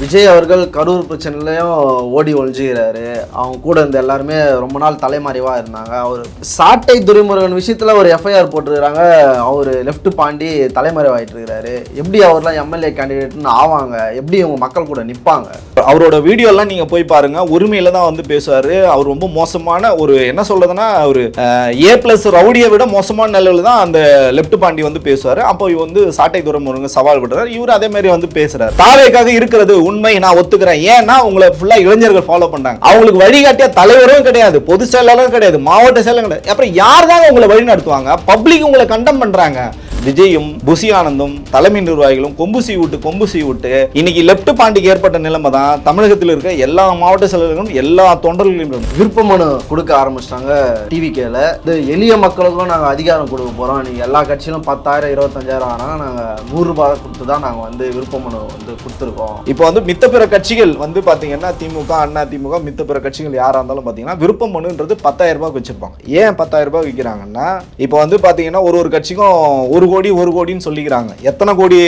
விஜய் அவர்கள் கரூர் பிரச்சனையிலையும் ஓடி ஒழிஞ்சுகிறாரு அவங்க கூட இருந்த எல்லாருமே ரொம்ப நாள் தலைமறைவாக இருந்தாங்க. அவர் சாட்டை துரைமுருகன் விஷயத்தில் ஒரு எஃப்ஐஆர் போட்டிருக்கிறாங்க. அவர் லெஃப்ட் பாண்டி தலைமறைவாயிட்டு இருக்கிறாரு. எப்படி அவர்லாம் எம்எல்ஏ கேண்டிடேட்னு ஆவாங்க? எப்படி இவங்க மக்கள் கூட நிற்பாங்க அவரோட வீடியோலாம் நீங்கள் போய் பாருங்கள் உரிமையில் தான் வந்து பேசுவார். அவர் ரொம்ப மோசமான ஒரு என்ன சொல்கிறதுனா ஒரு ஏ ப்ளஸ் ரவுடியை விட மோசமான நிலவில் தான் அந்த லெஃப்ட் பாண்டி வந்து பேசுவார். அப்போ இவர் வந்து சாட்டை துரைமுருகன் சவால் விடுறாரு. இவர் அதே மாதிரி வந்து பேசுகிறார் தாவேக்காக இருக்கிறது உண்மை நான் ஒத்துக்கிறேன். ஏன்னா உங்களை ஃபுல்லாக இளைஞர்கள் ஃபாலோ பண்ணுறாங்க அவங்களுக்கு வழிகாட்டிய தலைவரும் கிடையாது பொது செயலாளரும் கிடையாது மாவட்ட செயலாளரும் கிடையாது. அப்புறம் யார் தாங்க உங்களை வழி நடத்துவாங்க பப்ளிக் உங்களை கண்டம் பண்றாங்க. விஜயும் புசி ஆனந்தும் தலைமை நிர்வாகிகளும் கொம்பு சீ விட்டு கொம்பு சீ விட்டு இன்னைக்கு லெப்ட் பாண்டிக்கு ஏற்பட்ட நிலைமை தான் தமிழகத்தில் இருக்க எல்லா மாவட்ட செயலர்களும் எல்லா தொண்டர்களும் விருப்ப மனு கொடுக்க ஆரம்பிச்சிட்டாங்க டிவிகேல இது எளிய மக்களுக்கும் நாங்கள் அதிகாரம் கொடுக்க போகிறோம் நீங்கள் எல்லா கட்சியிலும் பத்தாயிரம் இருபத்தஞ்சாயிரம் ஆனால் நாங்கள் நூறுரூபா கொடுத்து தான் நாங்கள் வந்து விருப்ப மனு வந்து கொடுத்துருக்கோம். இப்போ வந்து மித்த பிற கட்சிகள் வந்து பாத்தீங்கன்னா திமுக அண்ணா திமுக மித்த பிற கட்சிகள் யாரா இருந்தாலும் பாத்தீங்கன்னா விருப்ப மனுன்றது பத்தாயிரம் ரூபாய்க்கு வச்சிருப்பாங்க. ஏன் பத்தாயிரம் ரூபாய் விற்கிறாங்கன்னா இப்போ வந்து பாத்தீங்கன்னா ஒரு ஒரு கட்சிக்கும் ஒரு கோடி ஒரு கோடின்னு சொல்லிக்கிறாங்க. எத்தனை கோடி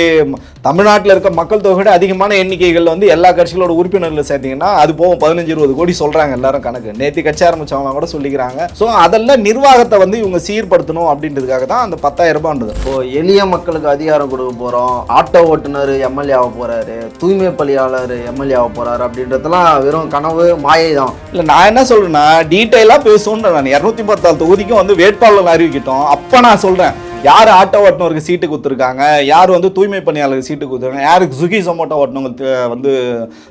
தமிழ்நாட்டில் இருக்க மக்கள் தொகையோட அதிகமான எண்ணிக்கைகள் வந்து எல்லா கட்சிகளோட உறுப்பினர்கள் சேர்த்தீங்கன்னா அது போகும் பதினஞ்சு இருபது கோடி சொல்றாங்க எல்லாரும் கணக்கு. நேற்று கட்சி ஆரம்பிச்சவங்க கூட சொல்லிக்கிறாங்க. ஸோ அதெல்லாம் நிர்வாகத்தை வந்து இவங்க சீர்படுத்தணும் அப்படின்றதுக்காக தான் அந்த பத்தாயிரம் ரூபான்றது இப்போ எளிய மக்களுக்கு அதிகாரம் கொடுக்க போகிறோம் ஆட்டோ ஓட்டுநர் எம்எல்ஏ ஆக போகிறாரு தூய்மை பணியாளர் எம்எல்ஏ ஆக போகிறாரு அப்படின்றதெல்லாம் வெறும் கனவு மாயை தான். இல்ல நான் என்ன சொல்றேன்னா டீட்டெயிலாக பேசுவேன் நான் இரநூத்தி பத்தாறு தொகுதிக்கும் வந்து வேட்பாளர் அறிவிக்கிட்டோம். அப்போ நான் சொல்றேன். யார் ஆட்டோ ஓட்டுனருக்கு சீட்டு கொடுத்துருக்காங்க? யார் வந்து தூய்மை பணியாளருக்கு சீட்டு கொடுத்துருக்காங்க? யாருக்கு சுகி சொமோட்டோ ஓட்டுனவங்களுக்கு வந்து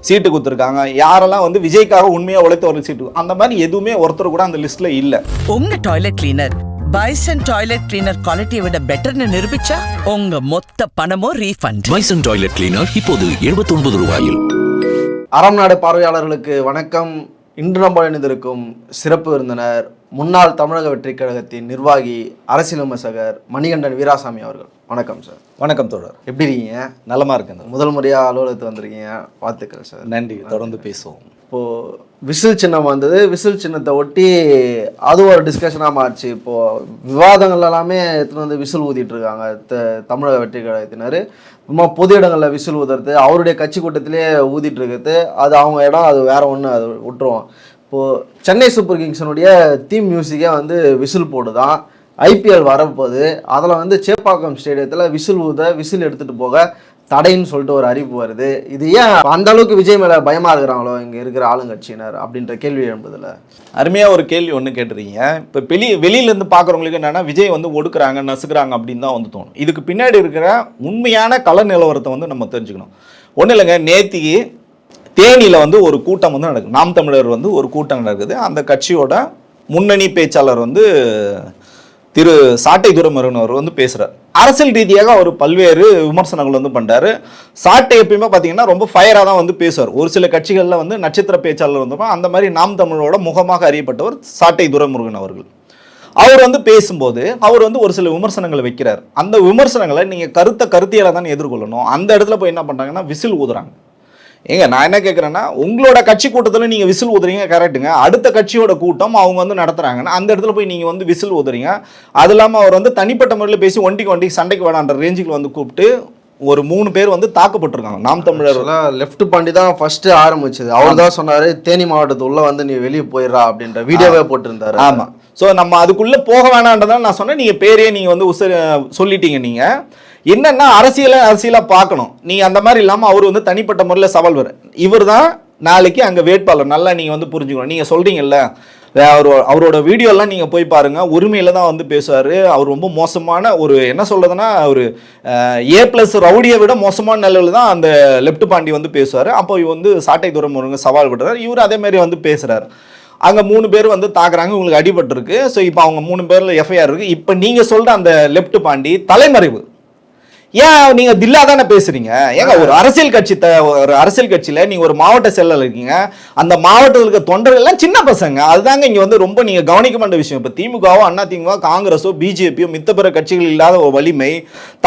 சீட்டு கொடுத்துருக்காங்க? யாரெல்லாம் வந்து விஜய்க்காக உண்மையாக உழைத்தவருக்கு சீட்டு அந்த மாதிரி எதுவுமே ஒருத்தர் கூட அந்த லிஸ்ட்ல இல்லை. உங்க toilet cleaner Bison toilet cleaner குவாலிட்டியை விட பெட்டர்னு நிரூபிச்சா உங்க மொத்த பணமும் ரீஃபண்ட் பைசன் டாய்லெட் கிளீனர் இப்போது 79 ரூபாயில். அறம் நாடு பார்வையாளர்களுக்கு வணக்கம். இன்று நம்ம இணைந்திருக்கும் சிறப்பு விருந்தினர் முன்னாள் தமிழக வெற்றி கழகத்தின் நிர்வாகி அரசியல் விமர்சகர் மணிகண்டன் வீராசாமி அவர்கள். வணக்கம் சார் வணக்கம் தோழர். எப்படி இருக்கீங்க? நலமா இருக்கேன் முதல் முறையாக அலுவலகத்துக்கு வந்திருக்கீங்க. வாழ்த்துக்கள் சார் நன்றி. தொடர்ந்து பேசுவோம். இப்போது விசில் சின்னம் வந்தது. விசில் சின்னத்தை ஒட்டி அது ஒரு டிஸ்கஷனாக மாறிச்சு. இப்போது விவாதங்கள் எல்லாமே எடுத்துன்னு வந்து விசில் ஊதிட்டு இருக்காங்க. த- தமிழக வெற்றி கழகத்தினர் சும்மா பொது இடங்களில் விசில் ஊதுறது. அவருடைய கட்சி கூட்டத்திலே ஊதிட்டு இருக்கிறது. அது அவங்க இடம் அது வேற ஒன்று அது விட்டுருவோம். இப்போது சென்னை சூப்பர் கிங்ஸினுடைய தீம் மியூசிக்கே வந்து விசில் போடுதான். ஐபிஎல் வரப்போகுது. அதில் வந்து சேப்பாக்கம் ஸ்டேடியத்தில் விசில் ஊத விசில் எடுத்துகிட்டு போக தடைன்னு சொல்லிட்டு ஒரு அறிவிப்பு வருது. இது ஏன் அந்த அளவுக்கு விஜய் மேலே பயமாக இருக்கிறாங்களோ இங்கே இருக்கிற ஆளுங்கட்சியினர் அப்படின்ற கேள்வி என்பதில் அருமையாக ஒரு கேள்வி ஒன்று கேட்டிருக்கீங்க. இப்போ வெளி வெளியிலேருந்து பார்க்குறவங்களுக்கு என்னென்னா விஜய் வந்து ஒடுக்குறாங்க நசுக்கிறாங்க அப்படின்னு தான் வந்து தோணும். இதுக்கு பின்னாடி இருக்கிற உண்மையான கள நிலவரத்தை வந்து நம்ம தெரிஞ்சுக்கணும். ஒன்றும் இல்லைங்க நேத்திக்கு தேனியில் வந்து ஒரு கூட்டம் வந்து நடக்குது. நாம் தமிழர் வந்து ஒரு கூட்டம் நடக்குது. அந்த கட்சியோட முன்னணி பேச்சாளர் வந்து திரு சாட்டை துரைமுருகன் அவர் வந்து பேசுகிறார் அரசியல் ரீதியாக அவர் பல்வேறு விமர்சனங்கள் வந்து பண்ணுறாரு சாட்டை எப்பயுமே பார்த்தீங்கன்னா ரொம்ப ஃபயராக தான் வந்து பேசுவார். ஒரு சில கட்சிகளில் வந்து நட்சத்திர பேச்சாளர் வந்தப்போ அந்த மாதிரி நாம் தமிழோட முகமாக அறியப்பட்டவர் சாட்டை துரைமுருகன் அவர்கள். அவர் வந்து பேசும்போது அவர் வந்து ஒரு சில விமர்சனங்களை வைக்கிறார். அந்த விமர்சனங்களை நீங்கள் கருத்தை கருத்தியலை தான் எதிர்கொள்ளணும். அந்த இடத்துல போய் என்ன பண்ணுறாங்கன்னா விசில் ஊதுறாங்க. ஏங்க நான் என்ன கேட்குறேன்னா உங்களோட கட்சி கூட்டத்தில் நீங்கள் விசில் ஊதுறீங்க கரெக்டுங்க அடுத்த கட்சியோட கூட்டம் அவங்க வந்து நடத்துகிறாங்கன்னா அந்த இடத்துல போய் நீங்கள் வந்து விசில் ஊதுறீங்க. அது இல்லாமல் அவர் வந்து தனிப்பட்ட முறையில் பேசி ஒண்டிக்கு ஒண்டிக்கு சண்டைக்கு வேணான்ற ரேஞ்சுக்கு வந்து கூப்பிட்டு ஒரு மூணு பேர் வந்து தாக்கப்பட்டிருக்காங்க. நாம் தமிழர். லெஃப்ட் பாண்டி தான் ஃபர்ஸ்ட் ஆரம்பிச்சது. அவர் தான் சொன்னாரு தேனி மாவட்டத்து உள்ள வந்து நீ வெளியே போயிடுறா அப்படின்ற வீடியோவே போட்டிருந்தாரு. ஆமா. ஸோ நம்ம அதுக்குள்ள போக வேணான்றதான் நான் சொன்னேன் நீங்க பேரே நீங்க வந்து உச சொல்லிட்டீங்க நீங்க. என்னன்னா அரசியலை அரசியலா பார்க்கணும். நீ அந்த மாதிரி இல்லாம அவர் வந்து தனிப்பட்ட முறையில் சவால் வர. இவர் தான் நாளைக்கு அங்க வேட்பாளர். நல்லா நீங்க வந்து புரிஞ்சுக்கணும். நீங்க சொல்றீங்கல்ல அவர் அவரோட வீடியோலாம் நீங்கள் போய் பாருங்கள் உரிமையில் தான் வந்து பேசுவார். அவர் ரொம்ப மோசமான ஒரு என்ன சொல்கிறதுனா ஒரு ஏ ப்ளஸ் ரவுடியை விட மோசமான நிலையில தான் அந்த லெஃப்ட் பாண்டி வந்து பேசுவார். அப்போ இவர் வந்து சாட்டை தூரம் ஒருங்க சவால் விடுறாரு இவர் அதேமாரி வந்து பேசுகிறார் அங்கே மூணு பேர் வந்து தாக்குறாங்க. உங்களுக்கு அடிபட்டிருக்கு. ஸோ இப்போ அவங்க மூணு பேரில் எஃப்ஐஆர் இருக்குது இப்போ நீங்கள் சொல்கிற அந்த லெஃப்ட் பாண்டி தலைமறைவு. ஏன் நீங்க தில்லா தானே பேசுறீங்க? ஏங்க ஒரு அரசியல் கட்சி ஒரு அரசியல் கட்சியில நீங்க ஒரு மாவட்ட செயலர் இருக்கீங்க. அந்த மாவட்டத்தில் இருக்க தொண்டர்கள் எல்லாம் சின்ன பசங்க. அதுதாங்க இங்க வந்து ரொம்ப நீங்க கவனிக்க வேண்டிய விஷயம். இப்போ திமுகவோ அண்ணா திமுக காங்கிரஸோ பிஜேபியோ மித்த பிற கட்சிகள் இல்லாத ஒரு வலிமை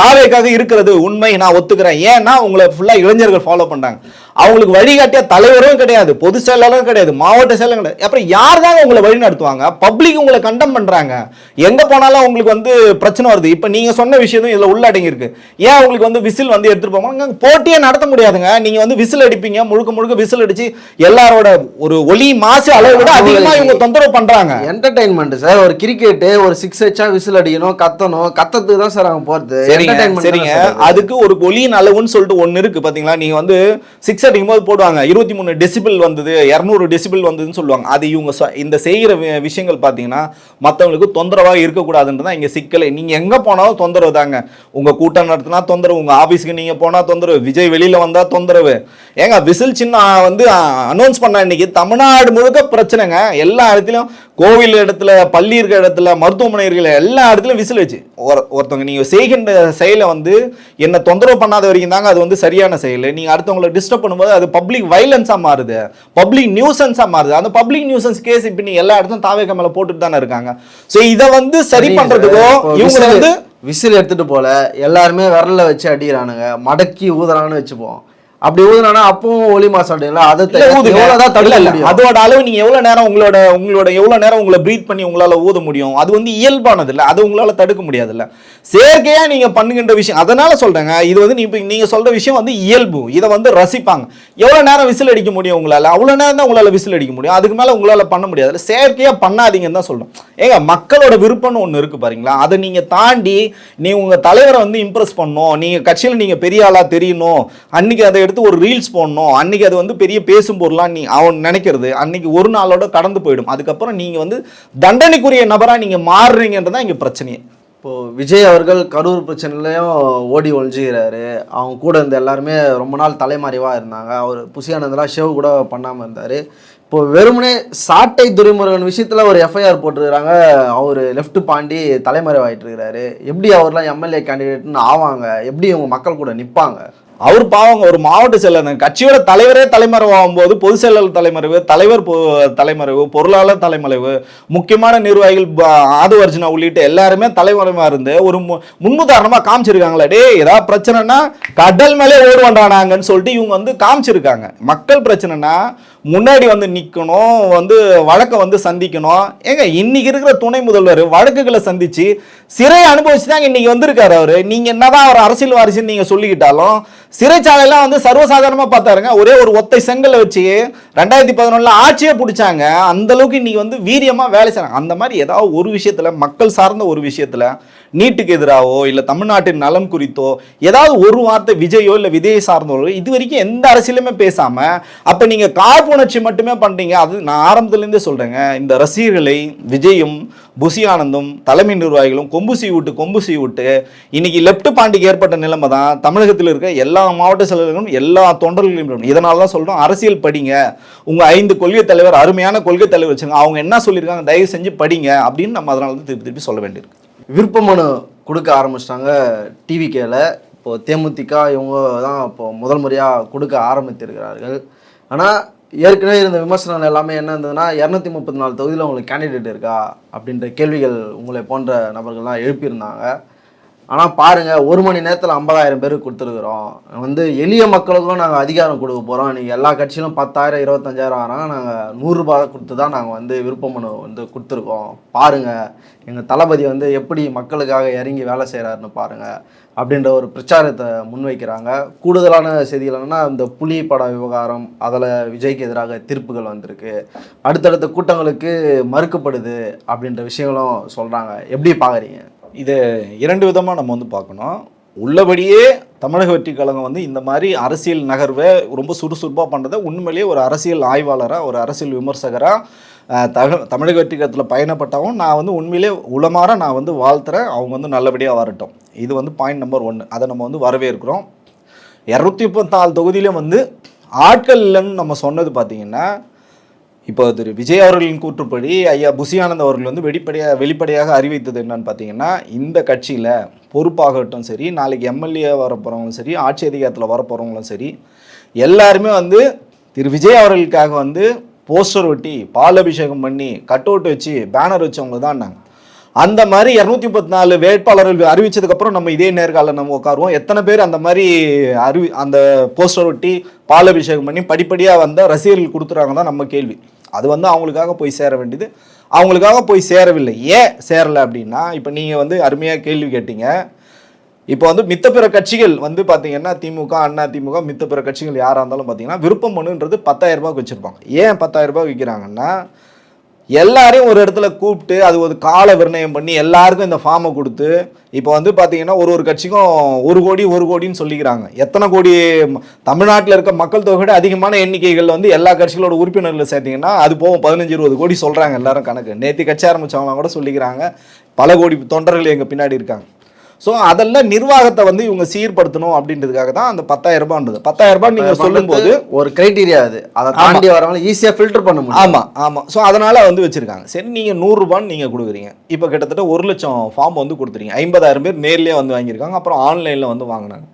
தாவேக்காக இருக்கிறது உண்மை. நான் ஒத்துக்கிறேன். ஏன்னா உங்களை ஃபுல்லா இளைஞர்கள் ஃபாலோ பண்றாங்க. அவங்களுக்கு வழிகாட்டிய தலைவரும் கிடையாது பொது செயலாளரும் கிடையாது மாவட்ட செயலரும் கிடையாது. அப்புறம் யார் தாங்க உங்களை வழி நடத்துவாங்க? பப்ளிக் உங்களை கண்டம் பண்றாங்க. எங்க போனாலும் உங்களுக்கு வந்து பிரச்சனை வருது. இப்போ நீங்க சொன்ன விஷயத்தும் இதுல உள்ளடங்கி இருக்கு. ஏன் உங்களுக்கு வந்து விசில் வந்து எடுத்துட்டு போவாங்க போட்டியே நடத்த முடியாதுங்க. நீங்க வந்து விசில் அடிப்பீங்க. முழுக்க முழுக்க விசில் அடிச்சு எல்லாரோட ஒரு ஒலி மாசு அளவை விட அதிகமா இவங்க தொந்தரவு பண்றாங்க. Entertainment sir. ஒரு கிரிக்கெட் ஒரு சிக்ஸ் வச்சா விசில் அடிக்கணும் கத்தணும். கத்தத்துக்கு தான் சார் அவங்க போறது. சரிங்க. அதுக்கு ஒரு ஒலியின் அளவுன்னு சொல்லிட்டு ஒன்னு இருக்கு. பாத்தீங்களா? நீங்க வந்து சிக்ஸ் அடிக்கும் போது போடுவாங்க. இருபத்தி மூணு டெசிபிள் வந்தது இரநூறு டெசிபிள் வந்ததுன்னு சொல்லுவாங்க. அது இவங்க இந்த செய்யற வி- விஷயங்கள் பாத்தீங்கன்னா மத்தவங்களுக்கு தொந்தரவா இருக்கக்கூடாதுன்றதான் இங்க சிக்கலை. நீங்க எங்க போனாலும் தொந்தரவு தாங்க. உங்க கூட்டம் நடத்தினா தொந்தரவு. உங்க ஆபீஸ்க்கு நீங்க போனா தொந்தரவு. விஜய் வெளியில வந்தா தொந்தரவு. ஏங்க விசில் சின்ன வந்து அனௌன்ஸ் பண்ண இன்னைக்கு தமிழ்நாடு முழுக்க பிரச்சனைங்க. எல்லா இடத்துலயும் கோவில் இடத்துல பள்ளி இருக்கிற இடத்துல மருத்துவமனை இருக்கிற எல்லா இடத்துலயும் விசில் வச்சு. ஒரு- ஒருத்தவங்க நீங்க செய்கின்ற செயலை வந்து என்ன தொந்தரவு பண்ணாத வரைக்கும் தாங்க அது வந்து சரியான செயல். நீங்க அடுத்தவங்களை டிஸ்டர்ப் பண்ணும்போது அது பப்ளிக் வைலன்ஸா மாறுது. பப்ளிக் நியூசன்ஸா மாறுது. அந்த பப்ளிக் நியூசன்ஸ் கேஸ் இப்ப நீ எல்லா இடத்துலயும் தாவேக்க மேல போட்டுட்டு தானே இருக்காங்க. சோ இத வந்து சரி சரி பண்றதுக்கோ sir. இப்போ இவங்க whistle- வந்து விசில் எடுத்துட்டு போல எல்லாருமே விரல்ல வச்சு அடிக்கிறானுங்க. மடக்கி ஊதுறான்னு வச்சுப்போம். அப்படி ஊதுனானா அப்பவும் ஒலி மாசம் அடிக்கல அதை இல்ல, ஊதுங்க. எவ்வளவுதான் இல்ல, தடுக்க இல்ல. முடியும்? அதோட அளவு நீங்க எவ்வளவு நேரம் உங்களோட உங்களோட எவ்வளவு நேரம் உங்களை பிரீத் பண்ணி உங்களால ஊத முடியும்? அது வந்து இயல்பானது இல்ல. அது உங்களால தடுக்க முடியாது செயற்கையாக நீங்கள் பண்ணுகின்ற விஷயம். அதனால் சொல்கிறேங்க இது வந்து நீ இப்போ நீங்கள் சொல்கிற விஷயம் வந்து இயல்பு. இதை வந்து ரசிப்பாங்க. எவ்வளோ நேரம் விசில் அடிக்க முடியும் உங்களால்? அவ்வளோ நேரம் தான் உங்களால் விசில் அடிக்க முடியும். அதுக்கு மேலே உங்களால் பண்ண முடியாது. இல்லை செயற்கையாக பண்ணாதீங்கன்னு தான் சொல்கிறோம் ஏங்க மக்களோட விருப்பம்னு ஒன்று இருக்குது பாருங்களா அதை நீங்கள் தாண்டி நீ உங்கள் தலைவரை வந்து இம்ப்ரெஸ் பண்ணணும். நீங்கள் கட்சியில் நீங்கள் பெரிய ஆளாக தெரியணும். அன்னைக்கு அதை எடுத்து ஒரு ரீல்ஸ் போடணும். அன்றைக்கி அது வந்து பெரிய பேசும் பொருளாக நீ அவன் நினைக்கிறது. அன்னைக்கு ஒரு நாளோட கடந்து போயிடும். அதுக்கப்புறம் நீங்கள் வந்து தண்டனைக்குரிய நபராக நீங்கள் மாறுறீங்கன்றது தான் இங்கே பிரச்சனையே. இப்போது விஜய் அவர்கள் கரூர் பிரச்சனையிலையும் ஓடி ஒழிஞ்சுக்கிறாரு அவங்க கூட இருந்த எல்லாருமே ரொம்ப நாள் தலைமறைவாக இருந்தாங்க. அவர் புசியானந்தெல்லாம் ஷேவ் கூட பண்ணாமல் இருந்தார். இப்போது வெறுமனே சாட்டை துரைமுருகன் விஷயத்தில் ஒரு எஃப்ஐஆர் போட்டிருக்கிறாங்க. அவர் லெஃப்ட் பாண்டி தலைமறைவாயிட்டு இருக்கிறாரு எப்படி அவர்லாம் எம்எல்ஏ கேண்டிடேட்னு ஆவாங்க? எப்படி இவங்க மக்கள் கூட நிற்பாங்க அவர் பாவங்க ஒரு மாவட்ட செயலர். கட்சியோட தலைவரே தலைமறைவாகும் போது பொதுச் செயலாளர் தலைமறைவு தலைவர் பொ- தலைமறைவு பொருளாளர் தலைமறைவு முக்கியமான நிர்வாகிகள் ஆது அர்ஜுனா உள்ளிட்ட எல்லாருமே தலைமறைவா இருந்து ஒரு மு- முன்னுதாரணமா காமிச்சிருக்காங்களே. டே ஏதாவது பிரச்சனைனா கடல் மேலே ஓடுவாண்டானாங்கன்னு சொல்லிட்டு இவங்க வந்து காமிச்சிருக்காங்க. மக்கள் பிரச்சனைனா முன்னாடி வந்து நிற்கணும் வந்து வழக்கை வந்து சந்திக்கணும். ஏங்க இன்னைக்கு இருக்கிற துணை முதல்வர் வழக்குகளை சந்திச்சு சிறை அனுபவிச்சு தாங்க இன்னைக்கு வந்திருக்காரு அவர். நீங்க என்னதான் அவர் அரசியல் வாரிசுன்னு நீங்க சொல்லிக்கிட்டாலும் சிறைச்சாலையெல்லாம் வந்து சர்வசாதாரணமா பார்த்தாருங்க. ஒரே ஒரு ஒத்தை செங்கலை வச்சு ரெண்டாயிரத்தி பதினொன்னுல ஆட்சியே பிடிச்சாங்க. அந்த அளவுக்கு இன்னைக்கு வந்து வீரியமா வேலை செய்கிறாங்க அந்த மாதிரி ஏதாவது ஒரு விஷயத்துல மக்கள் சார்ந்த ஒரு விஷயத்துல நீட்டுக்கு எதிராகவோ இல்லை தமிழ்நாட்டின் நலன் குறித்தோ ஏதாவது ஒரு வார்த்தை விஜயோ இல்லை விஜய் சார்ந்தவர்களோ இது வரைக்கும் எந்த அரசியலுமே பேசாமல் அப்போ நீங்கள் காழ்ப்புணர்ச்சி மட்டுமே பண்ணுறீங்க அது நான் ஆரம்பத்துலேருந்தே சொல்கிறேங்க இந்த ரசிகர்களை விஜயும் புசி ஆனந்தும் தலைமை நிர்வாகிகளும் கொம்பு சீ விட்டு கொம்பு சீ விட்டு இன்னைக்கு லெப்ட் பாண்டிக்கு ஏற்பட்ட நிலைமை தான் தமிழகத்தில் இருக்க எல்லா மாவட்ட செயலர்களும் எல்லா தொண்டர்களையும் இதனால தான் சொல்கிறோம் அரசியல் படிங்க. உங்கள் ஐந்து கொள்கை தலைவர் அருமையான கொள்கை தலைவர் வச்சுங்க. அவங்க என்ன சொல்லியிருக்காங்க தயவு செஞ்சு படிங்க அப்படின்னு நம்ம அதனால தான் திருப்பி திருப்பி சொல்ல வேண்டியிருக்கு. விருப்ப மனு கொடுக்க ஆரம்பிச்சிட்டாங்க டிவிகேல இப்போது தேமுதிக இவங்க தான் இப்போது முதல் முறையாக கொடுக்க ஆரம்பித்திருக்கிறார்கள். ஆனால் ஏற்கனவே இருந்த விமர்சனங்கள் எல்லாமே என்ன இருந்ததுன்னா இரநூத்தி முப்பத்தி நாலு தொகுதியில் உங்களுக்கு கேண்டிடேட் இருக்கா? அப்படின்ற கேள்விகள் உங்களை போன்ற நபர்கள்லாம் எழுப்பியிருந்தாங்க. ஆனால் பாருங்கள் ஒரு மணி நேரத்தில் ஐம்பதாயிரம் பேருக்கு கொடுத்துருக்குறோம். வந்து எளிய மக்களுக்கும் நாங்கள் அதிகாரம் கொடுக்க போகிறோம் நீங்கள் எல்லா கட்சியிலும் பத்தாயிரம் இருபத்தஞ்சாயிரம் ஆனால் நாங்கள் நூறுரூபா கொடுத்து தான் நாங்கள் வந்து விருப்ப மனு வந்து கொடுத்துருக்கோம். பாருங்கள் எங்கள் தளபதி வந்து எப்படி மக்களுக்காக இறங்கி வேலை செய்கிறாருன்னு பாருங்கள் அப்படின்ற ஒரு பிரச்சாரத்தை முன்வைக்கிறாங்க. கூடுதலான செய்திகள் என்னன்னா இந்த புலி பட விவகாரம் அதில் விஜய்க்கு எதிராக தீர்ப்புகள் வந்திருக்கு. அடுத்தடுத்த கூட்டங்களுக்கு மறுக்கப்படுது அப்படின்ற விஷயங்களும் சொல்கிறாங்க எப்படி பார்க்குறீங்க இது இரண்டு விதமாக நம்ம வந்து பார்க்கணும். உள்ளபடியே தமிழக வெற்றி கழகம் வந்து இந்த மாதிரி அரசியல் நகர்வை ரொம்ப சுறுசுறுப்பாக பண்ணுறதை உண்மையிலேயே ஒரு அரசியல் ஆய்வாளராக ஒரு அரசியல் விமர்சகராக தக தமிழக வெற்றி கழகத்தில் பயணப்பட்டவும் நான் வந்து உண்மையிலே உளமாற நான் வந்து வாழ்த்துறேன். அவங்க வந்து நல்லபடியாக வரட்டும். இது வந்து பாயிண்ட் நம்பர் ஒன்று அதை நம்ம வந்து வரவேற்கிறோம். இரநூத்தி முப்பத்தாலு தொகுதியிலும் வந்து ஆட்கள் இல்லைன்னு நம்ம சொன்னது பார்த்திங்கன்னா இப்போ திரு விஜய் அவர்களின் கூற்றுப்படி ஐயா புசியானந்த் அவர்கள் வந்து வெளிப்படையாக வெளிப்படையாக அறிவித்தது என்னன்னு பார்த்தீங்கன்னா இந்த கட்சியில் பொறுப்பாகட்டும் சரி நாளைக்கு எம்எல்ஏ வரப்போகிறவங்களும் சரி ஆட்சி அதிகாரத்தில் வரப்போகிறவங்களும் சரி எல்லாருமே வந்து திரு விஜய் அவர்களுக்காக வந்து போஸ்டர் ஒட்டி பால் அபிஷேகம் பண்ணி கட் அவுட் வச்சு பேனர் வச்சவங்க தான் நாங்கள் அந்த மாதிரி இரநூத்தி முப்பத்தி நாலு வேட்பாளர்கள் அறிவிச்சதுக்கப்புறம் நம்ம இதே நேர்காலில் நம்ம உட்காருவோம். எத்தனை பேர் அந்த மாதிரி அறிவி அந்த போஸ்டர் ஒட்டி பாலபிஷேகம் பண்ணி படிப்படியாக வந்தால் ரசிகர்கள் கொடுத்துறாங்க தான் நம்ம கேள்வி. அது வந்து அவங்களுக்காக போய் சேர வேண்டியது. அவங்களுக்காக போய் சேரவில்லை. ஏன் சேரலை அப்படின்னா இப்போ நீங்கள் வந்து அருமையாக கேள்வி கேட்டீங்க. இப்போ வந்து மித்த பிற கட்சிகள் வந்து பார்த்தீங்கன்னா திமுக அண்ணா திமுக மித்த பிற கட்சிகள் யாராக இருந்தாலும் பார்த்தீங்கன்னா விருப்பம் மனுன்றது பத்தாயிரம் ரூபாய்க்கு வச்சுருப்பாங்க. ஏன் பத்தாயிரம் ரூபாய் விற்கிறாங்கன்னா எல்லாரையும் ஒரு இடத்துல கூப்பிட்டு அது ஒரு கால நிர்ணயம் பண்ணி எல்லாருக்கும் இந்த ஃபார்மை கொடுத்து இப்போ வந்து பார்த்தீங்கன்னா ஒரு ஒரு கட்சிக்கும் ஒரு கோடி ஒரு கோடின்னு சொல்லிக்கிறாங்க. எத்தனை கோடி தமிழ்நாட்டில் இருக்க மக்கள் தொகையோட அதிகமான எண்ணிக்கைகள் வந்து எல்லா கட்சிகளோட உறுப்பினர்கள் சேர்த்தீங்கன்னா அது போகும் பதினஞ்சு இருபது கோடி சொல்கிறாங்க எல்லாரும் கணக்கு. நேற்று கட்சி ஆரம்பித்தவங்களாம் கூட சொல்லிக்கிறாங்க. பல கோடி தொண்டர்கள் எங்கள் பின்னாடி இருக்காங்க. ஸோ அதெல்லாம் நிர்வாகத்தை வந்து இவங்க சீர்படுத்தணும் அப்படின்றதுக்காக தான் அந்த பத்தாயிரம் ரூபான்றது. பத்தாயிரம் ரூபாய் நீங்கள் சொல்லும்போது ஒரு கிரைட்டீரியா அது. அதை தாண்டி வரவங்க ஈஸியா ஃபில்டர் பண்ண முடியும். ஆமாம் ஆமாம் ஸோ அதனால் வந்து வச்சுருக்காங்க. சரி நீங்கள் நூறுரூபான்னு நீங்கள் கொடுக்குறீங்க. இப்போ கிட்டத்தட்ட ஒரு லட்சம் ஃபார்ம் வந்து கொடுத்துறீங்க ஐம்பதாயிரம் பேர் நேர்லேயே வந்து வாங்கியிருக்காங்க. அப்புறம் ஆன்லைனில் வந்து வாங்கினாங்க.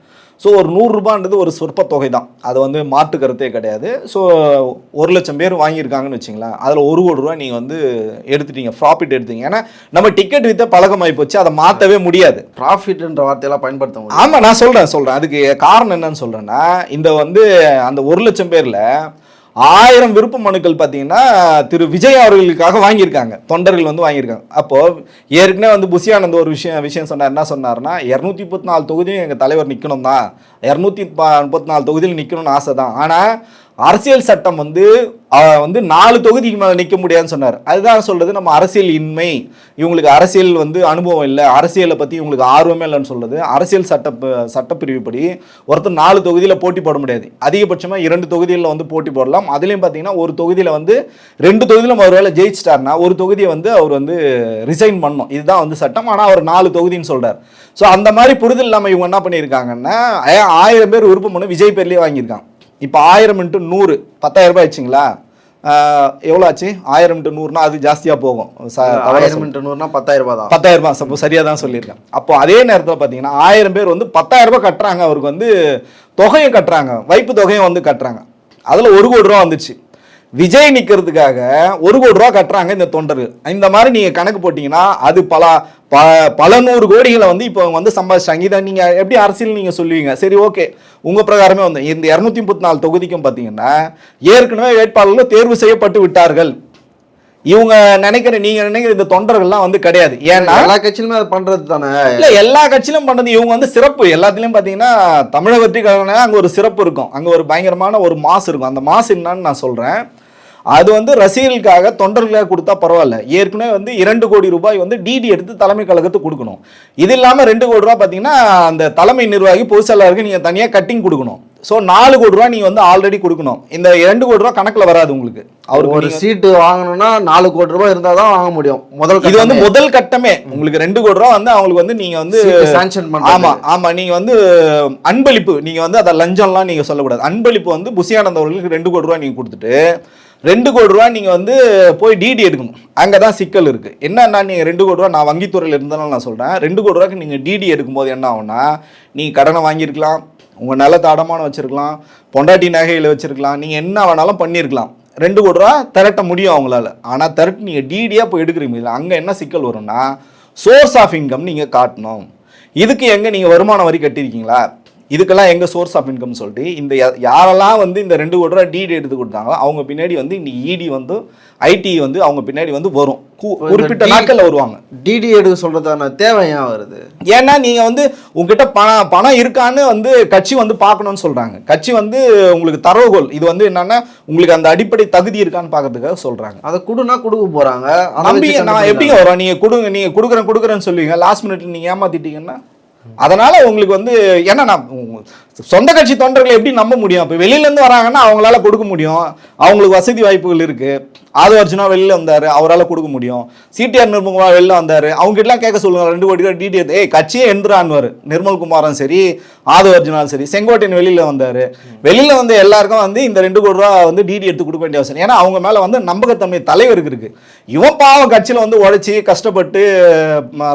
ஸோ ஒரு நூறுரூபான்றது ஒரு சொற்ப தொகை தான். அது வந்து மாற்று கருத்தே கிடையாது. ஸோ ஒரு லட்சம் பேர் வாங்கியிருக்காங்கன்னு வச்சுங்களேன். அதில் ஒரு கோடி ரூபா நீங்கள் வந்து எடுத்துட்டீங்க. ப்ராஃபிட் எடுத்தீங்க. ஏன்னா நம்ம டிக்கெட் வித்த பழக்கமாகி போச்சு. அதை மாற்றவே முடியாது. ப்ராஃபிட்ன்ற வார்த்தையெல்லாம் பயன்படுத்த ஆமாம் நான் சொல்கிறேன் சொல்கிறேன் அதுக்கு காரணம் என்னன்னு சொல்கிறேன்னா இந்த வந்து அந்த ஒரு லட்சம் பேரில் ஆயிரம் விருப்ப மனுக்கள் பார்த்தீங்கன்னா திரு விஜய் அவர்களுக்காக வாங்கியிருக்காங்க. தொண்டர்கள் வந்து வாங்கியிருக்காங்க. அப்போது ஏற்கனவே வந்து புசியானந்த் ஒரு விஷயம் விஷயம் சொன்னார். என்ன சொன்னார்னா இரநூத்தி முப்பத்தி நாலு தொகுதியும் எங்கள் தலைவர் நிற்கணும் தான் இரநூத்தி முப்பத்தி நாலு தொகுதியில் நிற்கணும்னு ஆசை தான் ஆனால் அரசியல் சட்டம் வந்து வந்து நாலு தொகுதிக்கு மேலே நிற்க முடியாதுன்னு சொன்னார். அதுதான் சொல்றது நம்ம அரசியல் இன்மை இவங்களுக்கு அரசியல் வந்து அனுபவம் இல்லை. அரசியலை பற்றி இவங்களுக்கு ஆர்வமே இல்லைன்னு சொல்றது. அரசியல் சட்ட சட்டப்பிரிவுப்படி ஒருத்தர் நாலு தொகுதியில் போட்டி போட முடியாது. அதிகபட்சமாக இரண்டு தொகுதிகளில் வந்து போட்டி போடலாம். அதுலேயும் பார்த்தீங்கன்னா ஒரு தொகுதியில் வந்து ரெண்டு தொகுதியில் ஒரு வேலை ஜெயிச்சிட்டாருன்னா ஒரு தொகுதியை வந்து அவர் வந்து ரிசைன் பண்ணணும். இதுதான் வந்து சட்டம். ஆனால் அவர் நாலு தொகுதின்னு சொல்றார். ஸோ அந்த மாதிரி புரிதல் இல்லாமல் இவங்க என்ன பண்ணியிருக்காங்கன்னா ஆயிரம் பேர் விருப்பம் பண்ணி விஜய் பேர்லேயே வாங்கியிருக்காங்க இப்போ ஆயிரம் இன்ட்டு நூறு பத்தாயிரம் ரூபாய் ஆச்சுங்களா எவ்வளோ ஆச்சு? ஆயிரம் இன்ட்டு நூறுனா அது ஜாஸ்தியாக போகும். ஆயிரம். இன்ட்டு நூறுனா பத்தாயிரம் ரூபாய் தான். பத்தாயிரம் ரூபாய் சப்போ சரியாக தான் சொல்லியிருக்கேன். அப்போ அதே நேரத்தில் பார்த்தீங்கன்னா ஆயிரம் பேர் வந்து பத்தாயிரம் ரூபாய் கட்டுறாங்க. அவருக்கு வந்து தொகையும் கட்டுறாங்க. வைப்பு தொகையும் வந்து கட்டுறாங்க. அதில் ஒரு கோடி ரூபா வந்துச்சு. விஜய் நிற்கிறதுக்காக ஒரு கோடி ரூபா கட்டுறாங்க இந்த தொண்டர்கள். இந்த மாதிரி நீங்கள் கணக்கு போட்டிங்கன்னா அது பல ப பல நூறு கோடிகளை வந்து இப்போ வந்து சம்பாதிச்சாங்க இதை நீங்கள் எப்படி அரசியல் நீங்கள் சொல்லுவீங்க? சரி ஓகே. உங்கள் பிரகாரமே வந்து இந்த இரநூத்தி முப்பத்தி நாலு தொகுதிக்கும் பார்த்தீங்கன்னா ஏற்கனவே வேட்பாளர்கள் தேர்வு செய்யப்பட்டு விட்டார்கள். இவங்க நினைக்கிற நீங்க நினைக்கிற இந்த தொண்டர்கள்லாம் வந்து கிடையாது. ஏன்னா எல்லா கட்சியிலுமே அது பண்றது தானே? இல்ல எல்லா கட்சியிலும் பண்ணது இவங்க வந்து சிறப்பு. எல்லாத்துலயும் பாத்தீங்கன்னா தமிழக வெற்றி கழகம் அங்க ஒரு சிறப்பு இருக்கும். அங்க ஒரு பயங்கரமான ஒரு மாசு இருக்கும். அந்த மாசு என்னன்னு நான் சொல்றேன். அது வந்து ரசிகர்களுக்காக தொண்டர்களுக்காக கொடுத்தா பரவாயில்ல. ஏற்கனவே வந்து இரண்டு கோடி ரூபாய் வந்து டிடி எடுத்து தலைமை கழகத்துக்கு கொடுக்கணும். இது இல்லாமல் ரெண்டு கோடி ரூபாய் பார்த்தீங்கன்னா அந்த தலைமை நிர்வாகி பொதுச்செயலாளருக்கு நீங்கள் தனியாக கட்டிங் கொடுக்கணும். ஸோ நாலு கோடி ரூபாய் நீங்க வந்து ஆல்ரெடி கொடுக்கணும். இந்த இரண்டு கோடி ரூபாய் கணக்குல வராது உங்களுக்கு. அவருக்கு ஒரு சீட்டு வாங்கணும்னா நாலு கோடி ரூபாய் இருந்தா தான் வாங்க முடியும். முதல் இது வந்து. முதல் கட்டமே. உங்களுக்கு ரெண்டு கோடி ரூபா வந்து அவங்களுக்கு வந்து நீங்க வந்து சீட்டு sanction பண்றது. ஆமா ஆமா நீங்க வந்து அன்பளிப்பு. நீங்க வந்து அதை லஞ்சம்லாம் நீங்க சொல்லக்கூடாது. அன்பளிப்பு வந்து புசியானந்த் அவர்களுக்கு ரெண்டு கோடி ரூபா நீங்க கொடுத்துட்டு ரெண்டு கோடி ரூபா நீங்க வந்து போய் டிடி எடுக்கணும். அங்கதான் சிக்கல் இருக்கு. என்னன்னா நீங்க ரெண்டு கோடி ரூபா நான் வங்கித்துறையில் இருந்தாலும் நான் சொல்றேன். ரெண்டு கோடி ரூபாய்க்கு நீங்க டிடி எடுக்கும்போது என்ன ஆகும்னா நீங்க கடனை வாங்கியிருக்கலாம். உங்கள் நிலத்தை அடமானம் வச்சுருக்கலாம் பொண்டாட்டி நகையில் வச்சுருக்கலாம் நீங்கள் என்ன வேணாலும் பண்ணியிருக்கலாம் ரெண்டு கோடி ரூபா திரட்ட முடியும் அவங்களால. ஆனால் திரட்டு நீங்கள் டிடியாக போய் எடுக்கிறீங்க. இல்லை அங்கே என்ன சிக்கல் வரும்னா சோர்ஸ் ஆஃப் இன்கம் நீங்கள் காட்டணும். இதுக்கு எங்கே நீங்கள் வருமான வரி கட்டியிருக்கீங்களா? இதுக்கெல்லாம் எங்கள் சோர்ஸ் ஆஃப் இன்கம் சொல்லிட்டு இந்த யா- யாரெல்லாம் வந்து இந்த ரெண்டு கோடி ரூபா டிடி எடுத்து கொடுத்தாங்களோ அவங்க பின்னாடி வந்து இன்னைக்கு இடி வந்து ஐடி வந்து அவங்க பின்னாடி வந்து வரும். குறிப்பிட்ட இந்த நாட்களில் வருவாங்க. டிடி எடுக்க சொல்றதான தேவை ஏன் வருது? ஏன்னா நீங்க வந்து உங்ககிட்ட பணம் பணம் இருக்கான்னு வந்து கட்சி வந்து பார்க்கணும்னு சொல்றாங்க. கட்சி வந்து உங்களுக்கு தரவுகோல் இது வந்து என்னன்னா உங்களுக்கு அந்த அடிப்படை தகுதி இருக்கான்னு பார்க்கறதுக்காக சொல்றாங்க. அதை குடுனா கொடுக்க போறாங்க. நம்பி நான் எப்படிங்க கண்டுபிடிக்கலாம். வரும்? நீங்க கொடுங்க நீங்க கொடுக்குறேன் கொடுக்குறேன்னு சொல்லுவீங்க. லாஸ்ட் மினிட்ல நீங்க ஏமாத்திட்டீங்கன்னா அதனால உங்களுக்கு வந்து ஏன்னா நான் சொந்த கட்சி தொண்டர்களை எப்படி நம்ப முடியும்? இப்போ வெளியிலேருந்து வராங்கன்னா அவங்களால கொடுக்க முடியும். அவங்களுக்கு வசதி வாய்ப்புகள் இருக்குது ஆது அர்ஜுனா வெளியில் வந்தார் அவரால் கொடுக்க முடியும். சிடிஆர் நிர்மல்குமார் வெளில வந்தார். அவங்ககிட்டலாம் கேட்க சொல்லுங்க ரெண்டு கோடி ரூபாய் டிடி ஏய் கட்சியே எந்திரான்வார் நிர்மல் குமாரும் சரி ஆது அர்ஜுனாலும் சரி செங்கோட்டையன் வெளியில் வந்தார். வெளியில் வந்து எல்லாருக்கும் வந்து இந்த ரெண்டு கோடி ரூபா வந்து டிடி எடுத்து கொடுக்க வேண்டிய அவசியம் ஏன்னா அவங்க மேலே வந்து நம்பகத்தன்மை தலைவருக்கு இருக்குது இவன் பாவம் கட்சியில் வந்து உழைச்சி கஷ்டப்பட்டு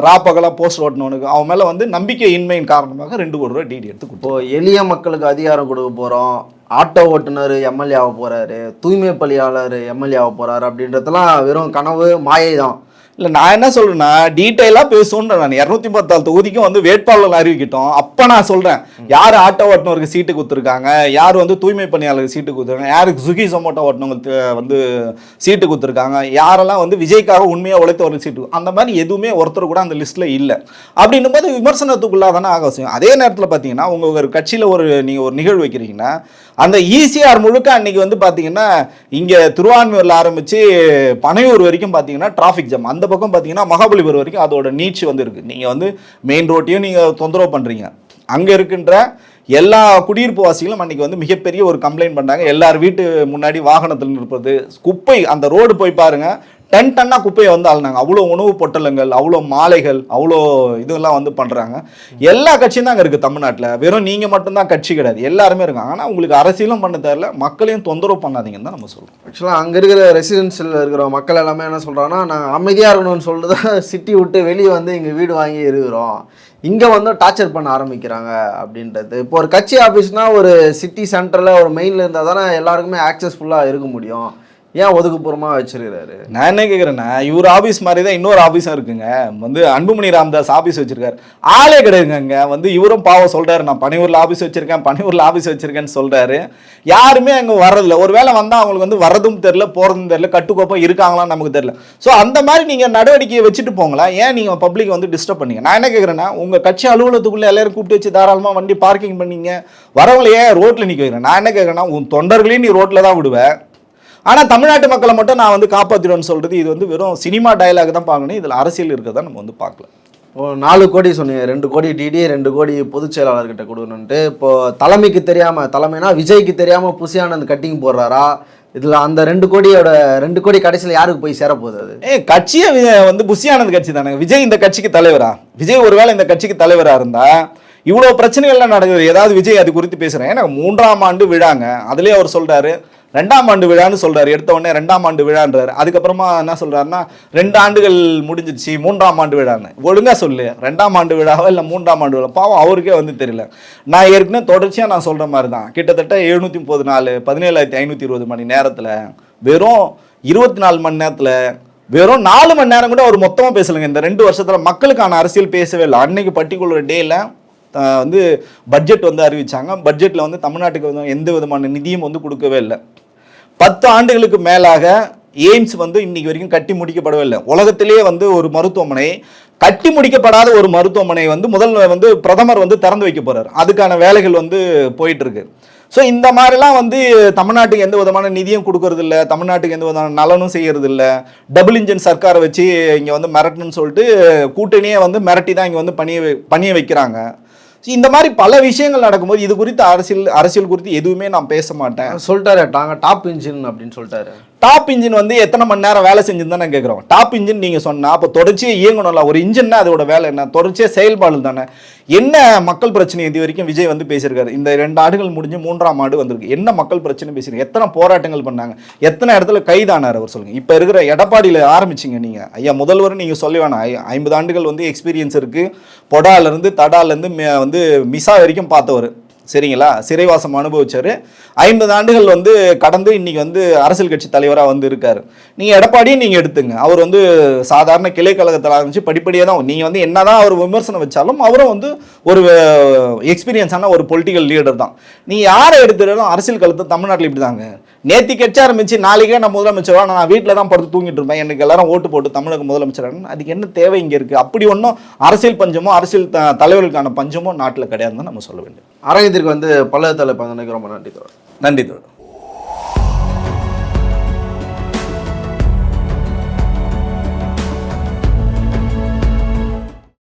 ராப்பகலாக போஸ்ட் ஓட்டினவனுக்கு அவன் மேலே வந்து நம்பிக்கை இன்மையின் காரணமாக ரெண்டு கோடி ரூபா டிடி எடுத்து கொடுப்போம் எளிய எளிய மக்களுக்கு அதிகாரம் கொடுக்க போகிறோம் ஆட்டோ ஓட்டுநர் எம்எல்ஏ ஆக போகிறாரு தூய்மை பணியாளர் எம்எல்ஏ ஆக போகிறாரு அப்படின்றதெல்லாம் வெறும் கனவு மாயை தான் இல்லை நான் என்ன சொல்கிறேன்னா டீட்டெயிலாக பேசுவோன்ற நான் இரநூத்தி பத்தாள் தொகுதிக்கும் வந்து வேட்பாளர்கள் அறிவிக்கிட்டோம். அப்போ நான் சொல்கிறேன் யார் ஆட்டோ ஓட்டுநருக்கு சீட்டு கொடுத்துருக்காங்க? யார் வந்து தூய்மை பணியாளருக்கு சீட்டு கொடுத்துருக்காங்க? யாருக்கு சுகி சமோட்டோ ஓட்டுனவங்களுக்கு வந்து சீட்டு கொடுத்துருக்காங்க? யாரெல்லாம் வந்து விஜய்க்காக உண்மையாக உழைத்தவர்கள் சீட்டு அந்த மாதிரி எதுவுமே ஒருத்தர் கூட அந்த லிஸ்ட்டில் இல்லை. அப்படின்னும் போது விமர்சனத்துக்குள்ளாதானே அவசியம் அதே நேரத்தில் பார்த்தீங்கன்னா உங்கள் ஒரு கட்சியில் ஒரு நீங்கள் ஒரு நிகழ்வு வைக்கிறீங்கன்னா அந்த ஈசிஆர் முழுக்க அன்னைக்கு வந்து பார்த்தீங்கன்னா இங்கே திருவான்மையூரில் ஆரம்பித்து பனையூர் வரைக்கும் பார்த்தீங்கன்னா டிராஃபிக் ஜாம் அந்த பக்கம் பாத்தீங்கன்னா மகாபலிபுரம் வரைக்கும் அதோட நீச்சு வந்து இருக்கு. நீங்க வந்து மெயின் ரோட்டையும் நீங்க தொந்தரவு பண்றீங்க. அங்க இருக்கின்ற எல்லா குடியிருப்பு வாசிகளும் அன்னைக்கு வந்து மிகப்பெரிய ஒரு கம்ப்ளைண்ட் பண்ணாங்க எல்லார் வீட்டு முன்னாடி வாகனத்தில் நிற்பது. குப்பை அந்த ரோடு போய் பாருங்க. டன் டன்னாக குப்பையை வந்து ஆளுனாங்க. அவ்வளோ உணவு பொட்டலங்கள் அவ்வளோ மாலைகள் அவ்வளோ இதெல்லாம் வந்து பண்ணுறாங்க எல்லா கட்சியும் தான் அங்கே இருக்குது தமிழ்நாட்டில். வெறும் நீங்கள் மட்டும்தான் கட்சி கிடையாது. எல்லாருமே இருக்காங்க. ஆனால் உங்களுக்கு அரசியலும் பண்ண தேவையில்ல. மக்களையும் தொந்தரவு பண்ணாதீங்கன்னு தான் நம்ம சொல்கிறோம் ஆக்சுவலாக அங்கே இருக்கிற ரெசிடென்சியில் இருக்கிற மக்கள் எல்லாமே என்ன சொல்கிறாங்கன்னா நாங்கள் அமைதியாக இருக்கணும்னு சொல்லிட்டு தான் சிட்டி விட்டு வெளியே வந்து இங்கே வீடு வாங்கி இருக்கிறோம். இங்கே வந்து டார்ச்சர் பண்ண ஆரம்பிக்கிறாங்க அப்படின்றது. இப்போ ஒரு கட்சி ஆஃபீஸ்னால் ஒரு சிட்டி சென்டரில் ஒரு மெயினில் இருந்தால் தானே எல்லாருக்குமே ஆக்சஸ்ஃபுல்லாக இருக்க முடியும். ஏன் ஒதுக்குப்புறமாக வச்சிருக்கிறாரு? நான் என்ன கேட்குறேன்னா இவர் ஆஃபீஸ் மாதிரி தான் இன்னொரு ஆஃபீஸும் இருக்குங்க. வந்து அன்புமணி ராம்தாஸ் ஆஃபீஸ் வச்சிருக்காரு. ஆளே கிடையாதுங்க. வந்து இவரும் பாவம் சொல்கிறாரு நான் பனையூரில் ஆஃபீஸ் வச்சிருக்கேன் பனையூரில் ஆஃபீஸ் வச்சிருக்கேன்னு சொல்கிறாரு யாருமே அங்கே வர்றதில்ல ஒரு வேளை வந்தால் அவங்களுக்கு வந்து வர்றதும் தெரில போகிறதும் தெரில கட்டுக்கோப்பம் இருக்காங்களான்னு நமக்கு தெரில ஸோ அந்த மாதிரி நீங்கள் நடவடிக்கையை வச்சுட்டு போங்களேன். ஏன் நீங்கள் பப்ளிக் வந்து டிஸ்டர்ப் பண்ணீங்க? நான் என்ன கேட்குறேன்னா உங்கள் கட்சி அலுவலகத்துக்குள்ளே எல்லாரும் கூப்பிட்டு வச்சு தாராளமாக வண்டி பார்க்கிங் பண்ணீங்க. வரவங்களை ரோட்டில் நிற்க வைக்கிறேன்? நான் என்ன கேட்குறேன்னா உன் தொண்டர்களையும் நீ ரோட்டில் தான் விடுவேன் ஆனால் தமிழ்நாட்டு மக்களை மட்டும் நான் வந்து காப்பாற்றிடுவேன்னு சொல்கிறது இது வந்து வெறும் சினிமா டயலாக் தான் பார்க்கணும். இதில் அரசியல் இருக்கிறதா நம்ம வந்து பார்க்கல ஓ நாலு கோடி சொன்னீங்க. ரெண்டு கோடி டிடி ரெண்டு கோடி பொதுச் செயலாளர்கிட்ட கொடுக்கணுன்ட்டு இப்போ தலைமைக்கு தெரியாமல் தலைமைனா விஜய்க்கு தெரியாமல் புசியானந்த் கட்டிங் போடுறாரா? இதில் அந்த ரெண்டு கோடியோட ரெண்டு கோடி கடைசியில் யாருக்கு போய் சேரப்போகுது அது? ஏ கட்சியே வந்து புஷியானந்த் கட்சி தானே. விஜய் இந்த கட்சிக்கு தலைவரா? விஜய் ஒருவேளை இந்த கட்சிக்கு தலைவரா இருந்தா இவ்வளோ பிரச்சனைகள்லாம் நடக்குது. ஏதாவது விஜய் அது குறித்து பேசுறேன். ஏன்னா மூன்றாம் ஆண்டு விழாங்க. அதுலயே அவர் சொல்றாரு ரெண்டாம் ஆண்டு விழான்னு சொல்கிறார் எடுத்த உடனே ரெண்டாம் ஆண்டு விழான்றார். அதுக்கப்புறமா என்ன சொல்கிறாருன்னா ரெண்டு ஆண்டுகள் முடிஞ்சிருச்சு மூன்றாம் ஆண்டு விழான்னு. ஒழுங்காக சொல்லு. ரெண்டாம் ஆண்டு விழாவோ இல்லை மூன்றாம் ஆண்டு விழா? பாவம் அவருக்கே வந்து தெரியல. நான் ஏற்கனவே தொடர்ச்சியாக நான் சொல்கிற மாதிரி தான். கிட்டத்தட்ட எழுநூற்றி முப்பது நாலு பதினேழாயிரத்தி ஐநூற்றி இருபது மணி நேரத்தில் வெறும் இருபத்தி நாலு மணி நேரத்தில் வெறும் நாலு மணி நேரம் கூட அவர் மொத்தமாக பேசலைங்க. இந்த ரெண்டு வருஷத்தில் மக்களுக்கான அரசியல் பேசவே இல்லை. அன்னைக்கு பர்டிகுலர் டேயில் வந்து பட்ஜெட் வந்து அறிவிச்சாங்க. பட்ஜெட்டில் வந்து தமிழ்நாட்டுக்கு வந்து எந்த விதமான நிதியும் வந்து கொடுக்கவே இல்லை. பத்து ஆண்டுகளுக்கு மேலாக எய்ம்ஸ் வந்து இன்னைக்கு வரைக்கும் கட்டி முடிக்கப்படவில்லை உலகத்திலேயே வந்து ஒரு மருத்துவமனை கட்டி முடிக்கப்படாத ஒரு மருத்துவமனை வந்து முதல் வந்து பிரதமர் வந்து திறந்து வைக்க போறாரு. அதுக்கான வேலைகள் வந்து போயிட்டு இருக்கு ஸோ இந்த மாதிரிலாம் வந்து தமிழ்நாட்டுக்கு எந்த விதமான நிதியும் கொடுக்கறது தமிழ்நாட்டுக்கு எந்த விதமான நலனும் செய்யறது டபுள் இன்ஜின் சர்க்காரை வச்சு இங்கே வந்து மிரட்டணும்னு சொல்லிட்டு கூட்டணியே வந்து மிரட்டி தான் இங்கே வந்து பணிய பணியை பணிய வைக்கிறாங்க. இந்த மாதிரி பல விஷயங்கள் நடக்கும்போது இது குறித்து அரசியல் அரசியல் குறித்து எதுவுமே நான் பேச மாட்டேன். சொல்லிட்டாரு நாங்கள் டாப் இன்ஜின் அப்படின்னு சொல்லிட்டாரு. டாப் இன்ஜின் வந்து எத்தனை மணி நேரம் வேலை செஞ்சுன்னு தான் கேட்குறோம் டாப் இன்ஜின் நீங்கள் சொன்னா அப்போ தொடர்ச்சியாக இயங்கணும்ல ஒரு இன்ஜின்னா அதோட வேலை என்ன? தொடர்ச்சியாக செயல்பாடு தானே? என்ன மக்கள் பிரச்சனை இது வரைக்கும் விஜய் வந்து பேசியிருக்காரு? இந்த ரெண்டு ஆண்டுகள் முடிஞ்சு மூன்றாம் ஆண்டு வந்திருக்கு. என்ன மக்கள் பிரச்சனை பேசியிருக்காரு? எத்தனை போராட்டங்கள் பண்ணாங்க? எத்தனை இடத்துல கைதானார் அவர் சொல்லுங்க. இப்போ இருக்கிற எடப்பாடியில் ஆரம்பிச்சிங்க நீங்கள் ஐயா முதல்வர் நீங்கள் சொல்ல வேணாம். ஐம்பது ஆண்டுகள் வந்து எக்ஸ்பீரியன்ஸ் இருக்குது பொடாலேருந்து தடாலேருந்து வந்து மிசா வரைக்கும் பார்த்தவர். சரிங்களா? சிறைவாசம் அனுபவிச்சார். ஐம்பது ஆண்டுகள் வந்து கடந்து இன்றைக்கி வந்து அரசியல் கட்சி தலைவராக வந்து இருக்கார். நீங்கள் எடப்பாடியும் நீங்கள் எடுத்துங்க. அவர் வந்து சாதாரண கிளை கழகத்தில் ஆரம்பிச்சு படிப்படியாக தான் நீங்கள் வந்து என்ன தான் அவர் விமர்சனம் வச்சாலும் அவரும் வந்து ஒரு எக்ஸ்பீரியன்ஸான ஒரு பொலிட்டிக்கல் லீடர் தான். நீ யாரை எடுத்துட்டாலும் அரசியல் கழகத்தை தமிழ்நாட்டில் இப்படி தாங்க நேற்று கட்சி ஆரம்பிச்சு நாளைக்கே நான் முதலமைச்சரா நான் வீட்டில் தான் படுத்து தூங்கிட்டு இருப்பேன். எனக்கு எல்லாரும் ஓட்டு போட்டு தமிழக முதலமைச்சராக அதுக்கு என்ன தேவை இங்கே இருக்குது அப்படி ஒன்றும் அரசியல் பஞ்சமோ அரசியல் தலைவர்களுக்கான பஞ்சமோ நாட்டில் கிடையாதுன்னு நம்ம சொல்ல வேண்டும். அரங்கத்திற்கு வந்து பல்லவத்தில் தலை ரொம்ப நன்றி தோழர். நன்றி தோழர்.